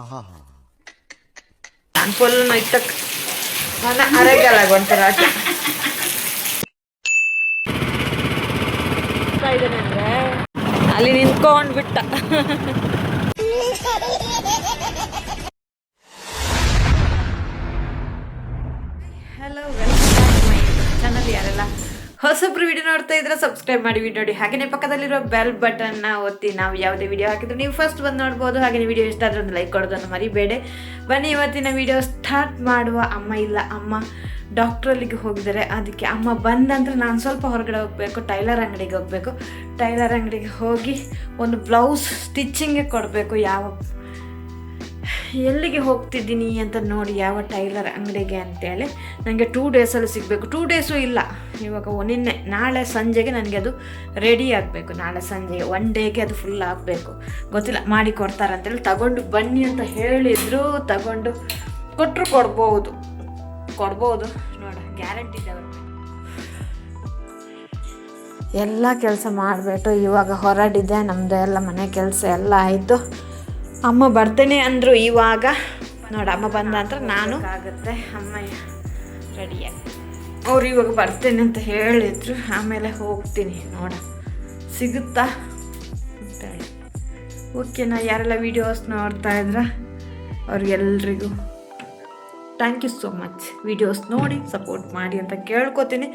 ಆಹಾ. ನಾನು ಫುಲ್ ಇತ್ತಕ್ಕೆ. ಮನ ಅರೆಗಲ್ಲ ಒಂಥರ ಅಲ್ಲಿ ನಿಂತ್ಕೊಂಡ್ ಹೊಸಬ್ರು ವಿಡಿಯೋ ನೋಡ್ತಾ ಇದ್ರೆ ಸಬ್ಸ್ಕ್ರೈಬ್ ಮಾಡಿ ವಿಡಿಯೋ ನೋಡಿ. ಹಾಗೆಯೇ ಪಕ್ಕದಲ್ಲಿರೋ ಬೆಲ್ ಬಟನ್ನ ಒತ್ತಿ ನಾವು ಯಾವುದೇ ವಿಡಿಯೋ ಹಾಕಿದ್ರು ನೀವು ಫಸ್ಟ್ ಬಂದು ನೋಡ್ಬೋದು. ಹಾಗೆ ವಿಡಿಯೋ ಇಷ್ಟ ಆದ್ರೆ ಒಂದು ಲೈಕ್ ಕೊಡೋದನ್ನು ಮರಿಬೇಡಿ. ಬನ್ನಿ, ಇವತ್ತಿನ ವಿಡಿಯೋ ಸ್ಟಾರ್ಟ್ ಮಾಡುವ ಅಮ್ಮ ಇಲ್ಲ, ಅಮ್ಮ ಡಾಕ್ಟ್ರಲ್ಲಿಗೆ ಹೋಗಿದ್ದಾರೆ. ಅದಕ್ಕೆ ಅಮ್ಮ ಬಂದಂದ್ರೆ ನಾನು ಸ್ವಲ್ಪ ಹೊರಗಡೆ ಹೋಗಬೇಕು, ಟೈಲರ್ ಅಂಗಡಿಗೆ ಹೋಗಬೇಕು. ಟೈಲರ್ ಅಂಗಡಿಗೆ ಹೋಗಿ ಒಂದು ಬ್ಲೌಸ್ ಸ್ಟಿಚ್ಚಿಂಗೇ ಕೊಡಬೇಕು ಯಾವ ಎಲ್ಲಿಗೆ ಹೋಗ್ತಿದ್ದೀನಿ ಅಂತ ನೋಡಿ ಯಾವ ಟೈಲರ್ ಅಂಗಡಿಗೆ ಅಂತೇಳಿ ನನಗೆ ಟೂ ಡೇಸಲ್ಲಿ ಸಿಗಬೇಕು. ಟೂ ಡೇಸು ಇಲ್ಲ. ಇವಾಗ ನಿನ್ನೆ, ನಾಳೆ ಸಂಜೆಗೆ ನನಗೆ ಅದು ರೆಡಿ ಆಗಬೇಕು. ನಾಳೆ ಸಂಜೆಗೆ ಒನ್ ಡೇಗೆ ಅದು ಫುಲ್ ಆಗಬೇಕು. ಗೊತ್ತಿಲ್ಲ, ಮಾಡಿ ಕೊಡ್ತಾರಂತೇಳಿ ತಗೊಂಡು ಬನ್ನಿ ಅಂತ ಹೇಳಿದ್ರು ತಗೊಂಡು ಕೊಟ್ಟರು ಕೊಡ್ಬೋದು. ಕೊಡ್ಬೋದು. ನೋಡ ಗ್ಯಾರಂಟಿ ಇದೆ ಎಲ್ಲ ಕೆಲಸ ಮಾಡಿಬಿಟ್ಟು ಇವಾಗ ಹೊರಡಿದೆ ನಮ್ಮದು ಎಲ್ಲ ಮನೆ ಕೆಲಸ ಎಲ್ಲ ಆಯಿತು. ಅಮ್ಮ ಬರ್ತೇನೆ ಅಂದರು ಇವಾಗ. ನೋಡ ಅಮ್ಮ ಬಂದ ನಂತರ ನಾನು ಆಗುತ್ತೆ ಅಮ್ಮ ರೆಡಿಯಾಗಿ ಅವ್ರು ಇವಾಗ ಬರ್ತೇನೆ ಅಂತ ಹೇಳಿದ್ರು. ಆಮೇಲೆ ಹೋಗ್ತೀನಿ ನೋಡ. ಸಿಗುತ್ತಾ? ಅಂತೇಳಿ ಓಕೆನಾ ಯಾರೆಲ್ಲ ವೀಡಿಯೋಸ್ ನೋಡ್ತಾ ಇದ್ರ? ಅವ್ರಿಗೆಲ್ರಿಗೂ thank you so much videos ನೋಡಿ ಸಪೋರ್ಟ್ ಮಾಡಿ ಅಂತ ಕೇಳ್ಕೊತೀನಿ.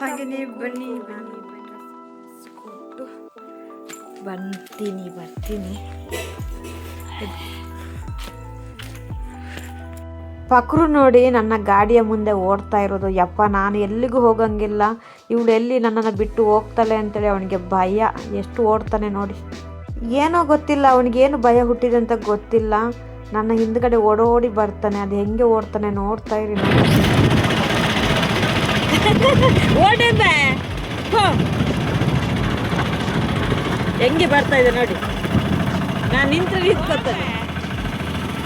ಹಾಗೆಯೇ ಬನ್ನಿ ಬನ್ನಿ ಬನ್ನಿ ಕೊಟ್ಟು ಬರ್ತೀನಿ ಬರ್ತೀನಿ. ಪಕ್ರು ನೋಡಿ ನನ್ನ ಗಾಡಿಯ ಮುಂದೆ ಓಡ್ತಾ ಇರೋದು. ಯಪ್ಪ, ನಾನು ಎಲ್ಲಿಗೂ ಹೋಗಂಗಿಲ್ಲ. ಇವಳು ಎಲ್ಲಿ ನನ್ನನ್ನು ಬಿಟ್ಟು ಹೋಗ್ತಾಳೆ ಅಂತೇಳಿ ಅವನಿಗೆ ಭಯ. ಎಷ್ಟು ಓಡ್ತಾನೆ ನೋಡಿ. ಏನೋ ಗೊತ್ತಿಲ್ಲ, ಅವನಿಗೆ ಏನು ಭಯ ಹುಟ್ಟಿದೆ ಅಂತ ಗೊತ್ತಿಲ್ಲ. ನನ್ನ ಹಿಂದ್ಗಡೆ ಓಡೋಡಿ ಬರ್ತಾನೆ. ಅದು ಹೆಂಗೆ ಓಡ್ತಾನೆ ನೋಡ್ತಾ ಇರಿ ಹೆಂಗೆ ಬರ್ತಾ ಇದೆ ನೋಡಿ. ನಾನು ನಿಂತು ನಿಂತ್ಕೊತಾನೆ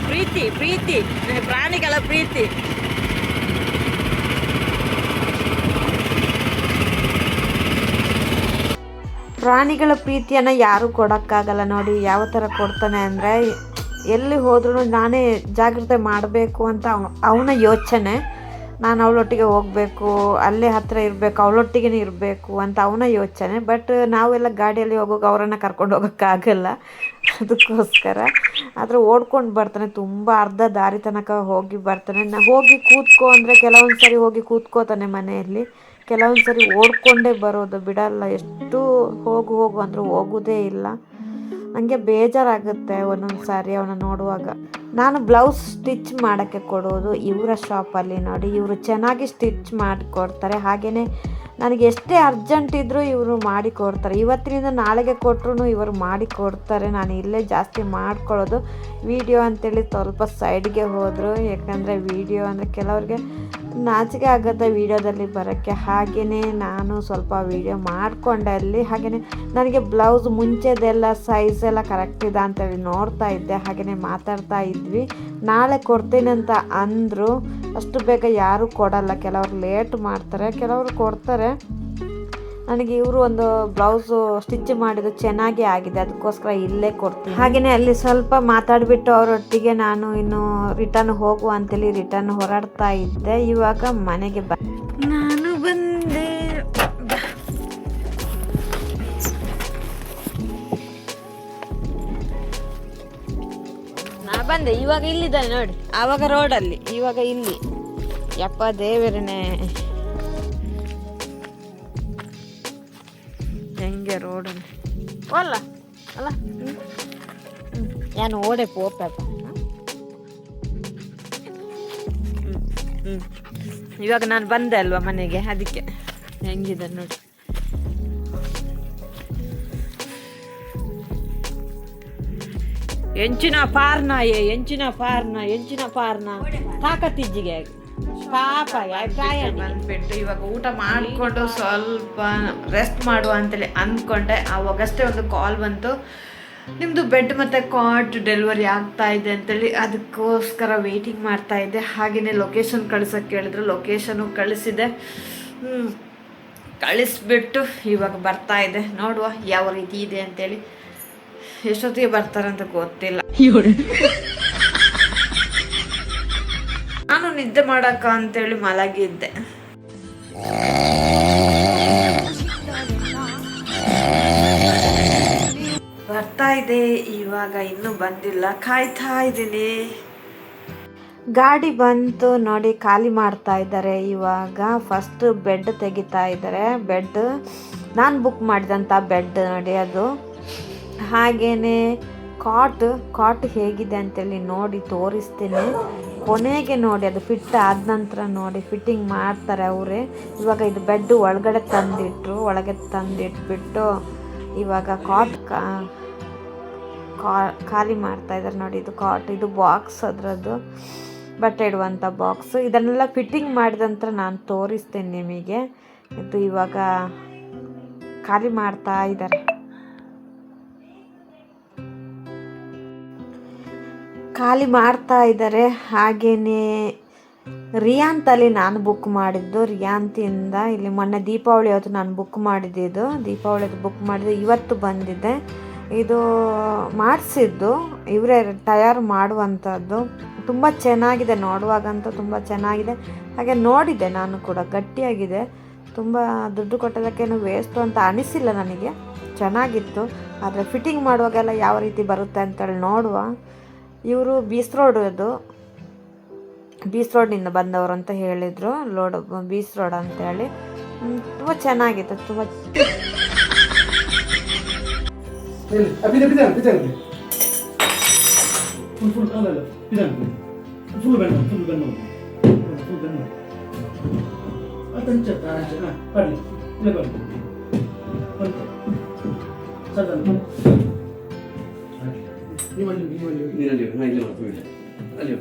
ಪ್ರೀತಿ ಪ್ರೀತಿ. ಪ್ರಾಣಿಗಳ ಪ್ರೀತಿ. ಪ್ರಾಣಿಗಳ ಪ್ರೀತಿಯನ್ನು ಯಾರೂ ಕೊಡೋಕ್ಕಾಗಲ್ಲ ನೋಡಿ, ಯಾವ ಥರ ಕೊಡ್ತಾನೆ ಅಂದರೆ, ಎಲ್ಲಿ ಹೋದ್ರೂ ನಾನೇ ಜಾಗ್ರತೆ ಮಾಡಬೇಕು ಅಂತ ಅವನು ಯೋಚನೆ. ನಾನು ಅವಳೊಟ್ಟಿಗೆ ಹೋಗಬೇಕು, ಅಲ್ಲೇ ಹತ್ತಿರ ಇರಬೇಕು ಅವಳೊಟ್ಟಿಗೆ ಇರಬೇಕು ಅಂತ ಅವನ ಯೋಚನೆ. ಬಟ್ ನಾವೆಲ್ಲ ಗಾಡಿಯಲ್ಲಿ ಹೋಗೋಕೆ ಅವರನ್ನು ಕರ್ಕೊಂಡು ಹೋಗೋಕ್ಕಾಗಲ್ಲ ಅದಕ್ಕೋಸ್ಕರ. ಆದರೆ ಓಡ್ಕೊಂಡು ಬರ್ತಾನೆ, ತುಂಬ ಅರ್ಧ ದಾರಿ ತನಕ ಹೋಗಿ ಬರ್ತಾನೆ. ನಾ, ಹೋಗಿ ಕೂತ್ಕೋ ಅಂದರೆ ಕೆಲವೊಂದು ಸರಿ ಹೋಗಿ ಕೂತ್ಕೋತಾನೆ ಮನೆಯಲ್ಲಿ. ಕೆಲವೊಂದು ಸರಿ ಓಡ್ಕೊಂಡೇ ಬರೋದು ಬಿಡಲ್ಲ. ಎಷ್ಟು ಹೋಗು ಹೋಗು ಅಂದರೂ ಹೋಗೋದೇ ಇಲ್ಲ. ನನಗೆ ಬೇಜಾರಾಗುತ್ತೆ ಒಂದೊಂದು ಸಾರಿ ಅವನ ನೋಡುವಾಗ. ನಾನು ಬ್ಲೌಸ್ ಸ್ಟಿಚ್ ಮಾಡೋಕ್ಕೆ ಕೊಡೋದು ಇವರ ಶಾಪಲ್ಲಿ ನೋಡಿ. ಇವರು ಚೆನ್ನಾಗಿ ಸ್ಟಿಚ್ ಮಾಡಿಕೊಡ್ತಾರೆ. ಹಾಗೆಯೇ ನನಗೆ ಎಷ್ಟೇ ಅರ್ಜೆಂಟ್ ಇದ್ದರೂ ಇವರು ಮಾಡಿ ಕೊಡ್ತಾರೆ. ಇವತ್ತಿನಿಂದ ನಾಳೆಗೆ ಕೊಟ್ಟರು ಇವರು ಮಾಡಿ ಕೊಡ್ತಾರೆ. ನಾನು ಇಲ್ಲೇ ಜಾಸ್ತಿ ಮಾಡ್ಕೊಳ್ಳೋದು. ವಿಡಿಯೋ ಅಂತೇಳಿ ಸ್ವಲ್ಪ ಸೈಡ್ಗೆ ಹೋದರು. ಯಾಕಂದರೆ ವಿಡಿಯೋ ಅಂದರೆ ಕೆಲವ್ರಿಗೆ ನಾಚಿಕೆ ಆಗುತ್ತೆ ವಿಡಿಯೋದಲ್ಲಿ ಬರೋಕ್ಕೆ. ಹಾಗೆಯೇ ನಾನು ಸ್ವಲ್ಪ ವಿಡಿಯೋ ಮಾಡಿಕೊಂಡೆ ಅಲ್ಲಿ. ಹಾಗೆಯೇ ನನಗೆ ಬ್ಲೌಸ್ ಮುಂಚೆದೆಲ್ಲ ಸೈಜ್ ಎಲ್ಲ ಕರೆಕ್ಟ್ ಇದೆ ಅಂತೇಳಿ ನೋಡ್ತಾ ಇದ್ದೆ. ಹಾಗೆಯೇ ಮಾತಾಡ್ತಾ ಇದ್ವಿ. ನಾಳೆ ಕೊಡ್ತೀನಿ ಅಂತ ಅಂದರು. ಅಷ್ಟು ಬೇಗ ಯಾರೂ ಕೊಡಲ್ಲ. ಕೆಲವರು ಲೇಟ್ ಮಾಡ್ತಾರೆ. ಕೆಲವರು ಕೊಡ್ತಾರೆ. ನನಗೆ ಇವರು ಒಂದು ಬ್ಲೌಸು ಸ್ಟಿಚ್ ಮಾಡಿದ್ದು ಚೆನ್ನಾಗಿ ಆಗಿದೆ. ಅದಕ್ಕೋಸ್ಕರ ಇಲ್ಲೇ ಕೊಡ್ತೀನಿ. ಹಾಗೆಯೇ ಅಲ್ಲಿ ಸ್ವಲ್ಪ ಮಾತಾಡಿಬಿಟ್ಟು ಅವರೊಟ್ಟಿಗೆ ನಾನು ಇನ್ನು ರಿಟರ್ನ್ ಹೋಗುವ ಅಂತೇಳಿ ರಿಟರ್ನ್ ಹೊರಡ್ತಾ ಇದ್ದೆ. ಇವಾಗ ಮನೆಗೆ ಬ ನಾನು ಬಂದೆ. ನಾ ಬಂದೆ. ಇವಾಗ ಇಲ್ಲಿದ್ದಾನೆ ನೋಡಿ. ಆವಾಗ ರೋಡಲ್ಲಿ ಇವಾಗ ಇಲ್ಲಿ. ಯಪ್ಪ ದೇವರನೇ ನಾನು ಓಡೆ ಪೋಪ. ಹ್ಞೂ ಇವಾಗ ನಾನು ಬಂದೆ ಅಲ್ವಾ ಮನೆಗೆ? ಅದಕ್ಕೆ. ಹೆಂಗಿದೆ ನೋಡಿ. ಎಂಚಿನ ಪಾರ್ನ ಏ ಎಂಚಿನ ಪಾರ್ನ ಎಂಚಿನ ಪಾರ್ನ. ತಾಕತ್ತಿಜ್ಜಿಗೆ. ಪಾಪ ಬಂದ್ಬಿಟ್ಟು ಇವಾಗ ಊಟ ಮಾಡಿಕೊಂಡು ಸ್ವಲ್ಪ ರೆಸ್ಟ್ ಮಾಡುವ ಅಂತೇಳಿ ಅಂದ್ಕೊಂಡೆ. ಆವಾಗಷ್ಟೇ ಒಂದು ಕಾಲ್ ಬಂತು. ನಿಮ್ಮದು ಬೆಡ್ ಮತ್ತು ಕಾಟ್ ಡೆಲಿವರಿ ಆಗ್ತಾ ಇದೆ ಅಂತೇಳಿ ಅದಕ್ಕೋಸ್ಕರ ವೆಯ್ಟಿಂಗ್ ಮಾಡ್ತಾ ಇದ್ದೆ ಹಾಗೆಯೇ ಲೊಕೇಶನ್ ಕಳ್ಸೋಕ್ಕೆ ಹೇಳಿದ್ರು ಲೊಕೇಶನು ಕಳಿಸಿದೆ. ಕಳಿಸ್ಬಿಟ್ಟು ಇವಾಗ ಬರ್ತಾ ಇದೆ. ನೋಡುವ ಯಾವ ರೀತಿ ಇದೆ ಅಂತೇಳಿ. ಎಷ್ಟೊತ್ತಿಗೆ ಬರ್ತಾರಂತ ಗೊತ್ತಿಲ್ಲ. ನಾನು ನಿದ್ದೆ ಮಾಡಕ್ಕ ಅಂತೇಳಿ ಮಲಗಿದ್ದೆ. ಇದೆ, ಇವಾಗ ಇನ್ನೂ ಬಂದಿಲ್ಲ. ಕಾಯ್ತಾ ಇದ್ದೀನಿ. ಗಾಡಿ ಬಂತು ನೋಡಿ, ಖಾಲಿ ಮಾಡ್ತಾ ಇದ್ದಾರೆ. ಇವಾಗ ಫಸ್ಟ್ ಬೆಡ್ ತೆಗಿತಾ ಇದ್ದಾರೆ. ಬೆಡ್ ನಾನು ಬುಕ್ ಮಾಡಿದಂಥ ಬೆಡ್ ನೋಡಿ ಅದು. ಹಾಗೇನೇ ಕಾಟ್ ಕಾಟ್ ಹೇಗಿದೆ ಅಂತೇಳಿ ನೋಡಿ, ತೋರಿಸ್ತೀನಿ. ಕೊನೆಗೆ ನೋಡಿ, ಅದು ಫಿಟ್ ಆದ ನಂತರ ನೋಡಿ ಫಿಟ್ಟಿಂಗ್ ಮಾಡ್ತಾರೆ ಅವರೇ. ಇವಾಗ ಇದು ಬೆಡ್ ಒಳಗಡೆ ತಂದಿಟ್ರು, ಒಳಗೆ ತಂದಿಟ್ಬಿಟ್ಟು ಇವಾಗ ಕಾಟ್ ಕಾ ಖಾಲಿ ಮಾಡ್ತಾ ಇದ್ದಾರೆ ನೋಡಿ, ಇದು ಕಾಟ್ ಇದು ಬಾಕ್ಸ್ ಅದರದ್ದು ಬಟ್ಟೆ ಇಡುವಂಥ ಬಾಕ್ಸ್ ಇದನ್ನೆಲ್ಲ ಫಿಟ್ಟಿಂಗ್ ಮಾಡಿದ ನಂತರ ನಾನು ತೋರಿಸ್ತೇನೆ ನಿಮಗೆ. ಇದು ಇವಾಗ ಖಾಲಿ ಮಾಡ್ತಾ ಇದ್ದಾರೆ ಖಾಲಿ ಮಾಡ್ತಾ ಇದ್ದಾರೆ ಹಾಗೆಯೇ ರಿಯಾಂತಲ್ಲಿ ನಾನು ಬುಕ್ ಮಾಡಿದ್ದು. ರಿಯಾಂತಿಯಿಂದ ಇಲ್ಲಿ ಮೊನ್ನೆ ದೀಪಾವಳಿ ಹೊತ್ತು ನಾನು ಬುಕ್ ಮಾಡಿದ್ದು ದೀಪಾವಳಿ ಹೊತ್ತು ಬುಕ್ ಮಾಡಿದ್ದು. ಇವತ್ತು ಬಂದಿದೆ. ಇದು ಮಾಡಿಸಿದ್ದು, ಇವರೇ ತಯಾರು ಮಾಡುವಂಥದ್ದು. ತುಂಬ ಚೆನ್ನಾಗಿದೆ ನೋಡುವಾಗಂತೂ ತುಂಬ ಚೆನ್ನಾಗಿದೆ. ಹಾಗೆ ನೋಡಿದೆ ನಾನು ಕೂಡ, ಗಟ್ಟಿಯಾಗಿದೆ. ತುಂಬ ದುಡ್ಡು ಕೊಟ್ಟೋದಕ್ಕೇನು ವೇಸ್ಟು ಅಂತ ಅನಿಸಿಲ್ಲ ನನಗೆ. ಚೆನ್ನಾಗಿತ್ತು. ಆದರೆ ಫಿಟ್ಟಿಂಗ್ ಮಾಡುವಾಗೆಲ್ಲ ಯಾವ ರೀತಿ ಬರುತ್ತೆ ಅಂತೇಳಿ ನೋಡುವ. ಇವರು ಬೀಸ್ ರೋಡ್ ಅದು. ಬೀಸ್ ರೋಡ್ನಿಂದ ಬಂದವರು ಅಂತ ಹೇಳಿದರು. ಲೋಡ್ ಬೀಸ್ ರೋಡ್ ಅಂತೇಳಿ. ತುಂಬ ಚೆನ್ನಾಗಿತ್ತು, ತುಂಬ ಹೇಳಿ ಬಿದ ಬಿದ ಬಿದ ಫುಲ್ ಫುಲ್ ಅಲ್ಲ ಅಲ್ಲ ಬಿದ ಫುಲ್ ಬೆನ್ನು ಫುಲ್ ಬೆನ್ನು ಫುಲ್ ಬೆನ್ನು ಅದಂಚ ಅಂಚ ಹಾಂ ಬರಲಿ ಇಲ್ಲ ಬರಲಿ ಬಂತು ಸರ್ ನೀವು ಅಲ್ಲಿ ನೀವು ಅಲ್ಲಿ ನೀನು ಅಲ್ಲಿ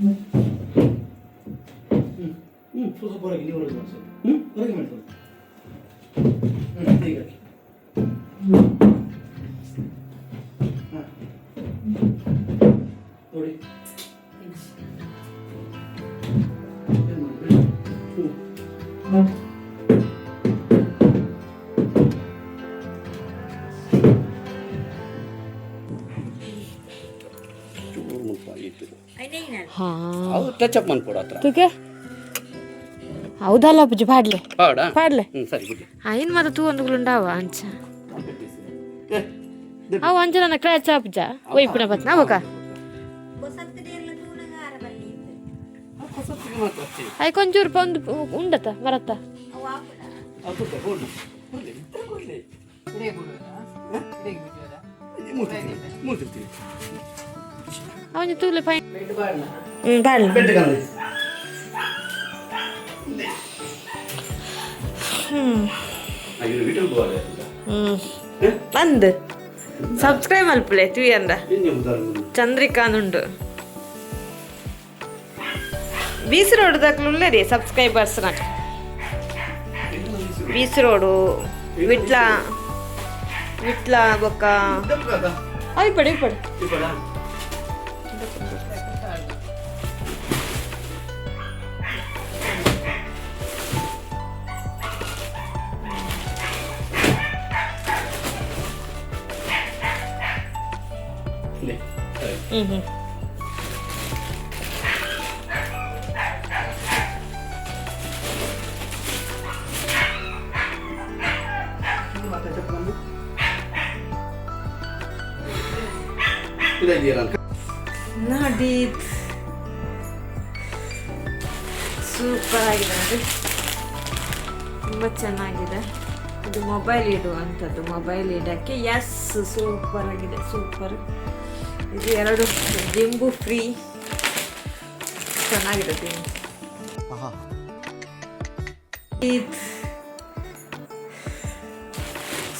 ನಾ ಹ್ಞೂ ಹ್ಞೂ ಸ್ವಲ್ಪ ಹೊರಗೆ ನೀವು ಹೊರಗೆ ಮಾಡಿ ಸ್ವಲ್ಪ ಹ್ಞೂ ಹೊರಗೆ ಮಾಡ್ತಾರೆ ಹ್ಞೂ ಹೀಗೆ ಹಾಂ ನೋಡಿ ಏನು ಮಾಡಿ ಹ್ಞೂ ಚೂರು ಮುಲ್ಪ ಇತ್ತು ಹಾಂ ಅವು ಟಚ್ ಅಪ್ ಮಾಡ್ಕೊಡು ಹೌದಲ್ಲ ಅಪ್ಪಾಜಿ ಪಾಡ್ಲೆ ಪಾಡ ಪಾಡ್ಲೆ ಆಯ್ನ್ ಮರ ತೂ ಒಂದು ಗುಂಡಾವ ಅಂಚ ಅವು ಅಂಚ ನನ್ನ ಕ್ರಾಚ ಅಪ್ಜ ಒಯ್ಪುಣ ಬತ್ ನಾವಕ ಅಯ್ ಕೊಂಚೂರು ಒಂದು ಉಂಡತ ಮರತ್ತ ಅವನ ತೂಲೆ ಪೈ ಹ್ಞೂ ಬಾಡ್ಲ ಅಂದ್ ಸಬ್ಸ್ಕ್ರೈಬ್ ಮಲ್ಪಲೆ ತಿವಿ ಅಂದ ಚಂದ್ರಿಕಾ ನುಂಡು ಬೀಸ್ ರೋಡ್ ದಾಖಲೆ ರೀ ಸಬ್ಸ್ಕ್ರೈಬರ್ಸ್ ನಾಗ ಬೀಸ್ ರೋಡು ವಿಟ್ಲ ವಿಟ್ಲ ಬೊಕ್ಕ ಅಯ್ಪಡಿ ಇಪ್ಪಡಿ ಹ್ಞೂ ಹ್ಞೂ ನಡೀತ್ ಸೂಪರ್ ಆಗಿದೆ ಅಂದರೆ ತುಂಬ ಚೆನ್ನಾಗಿದೆ. ಇದು ಮೊಬೈಲ್ ಇಡುವಂಥದ್ದು ಮೊಬೈಲ್ ಇಡೋಕ್ಕೆ. ಎಸ್ ಸೂಪರ್ ಆಗಿದೆ ಸೂಪರ್ ಇದು ಎರಡು ದಿಂಬು ಫ್ರೀ. ಚೆನ್ನಾಗಿದೆ ದಿಂಬು ಇದು.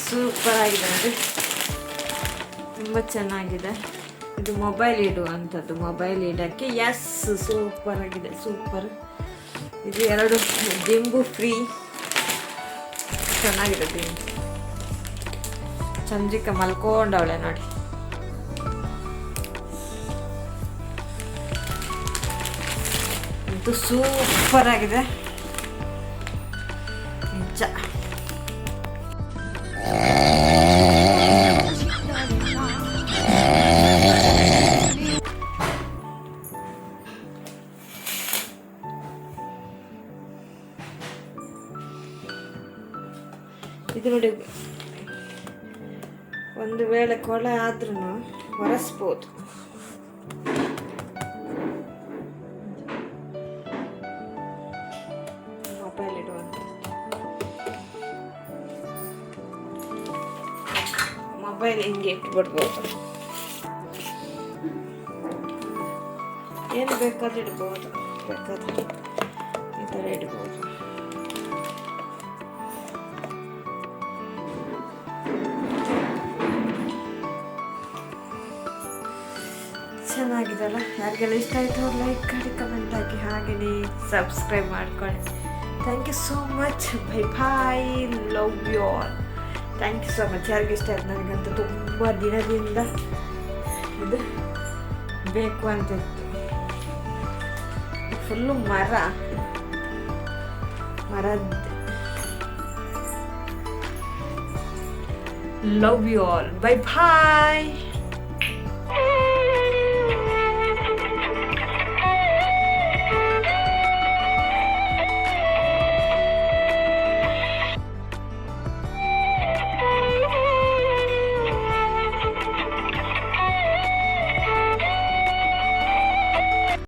ಸೂಪರ್ ಆಗಿದೆ ಅಂದರೆ ತುಂಬ ಚೆನ್ನಾಗಿದೆ. ಇದು ಮೊಬೈಲ್ ಇಡುವಂಥದ್ದು ಮೊಬೈಲ್ ಇಡೋಕ್ಕೆ. ಎಸ್ ಸೂಪರ್ ಆಗಿದೆ ಸೂಪರ್. ಇದು ಎರಡು ದಿಂಬು ಫ್ರೀ. ಚೆನ್ನಾಗಿರುತ್ತೆ ದಿಂಬು ಚಂದ್ರಿಕಾ ಮಲ್ಕೊಂಡವಳೆ ನೋಡಿ. ಅಂತೂ ಸೂಪರ್ ಆಗಿದೆ. ನಿಜ. ಇದು ನೋಡಿ ಒಂದು ವೇಳೆ ಕೊಳೆ ಆದ್ರೂ ಒರೆಸ್ಬೋದು. ಮೊಬೈಲ್ ಹಿಂಗೆ ಇಟ್ಬಿಡ್ಬೋದು. ಏನು ಬೇಕಾದ್ರೂ ಇಡ್ಬೋದು. ಬೇಕಾದ್ರೆ ಈ ಥರ ಇಡ್ಬೋದು. ಚೆನ್ನಾಗಿದೆಲ್ಲ ಯಾರಿಗೆಲ್ಲ ಇಷ್ಟ ಆಯಿತು ಲೈಕ್ ಮಾಡಿ ಕಮೆಂಟ್ ಹಾಕಿ ಸಬ್ಸ್ಕ್ರೈಬ್ ಮಾಡ್ಕೊಳ್ಳಿ. Thank you so much bye bye love you all thank you so much ಯಾರಿಗೆ ಇಷ್ಟ ಆಯ್ತು? ನನಗಂತೂ ತುಂಬ ದಿನದಿಂದ ಇದು ಬೇಕು ಅಂತ ಇತ್ತು. ಫುಲ್ಲು ಮರ. ಮರದ. Love you all bye bye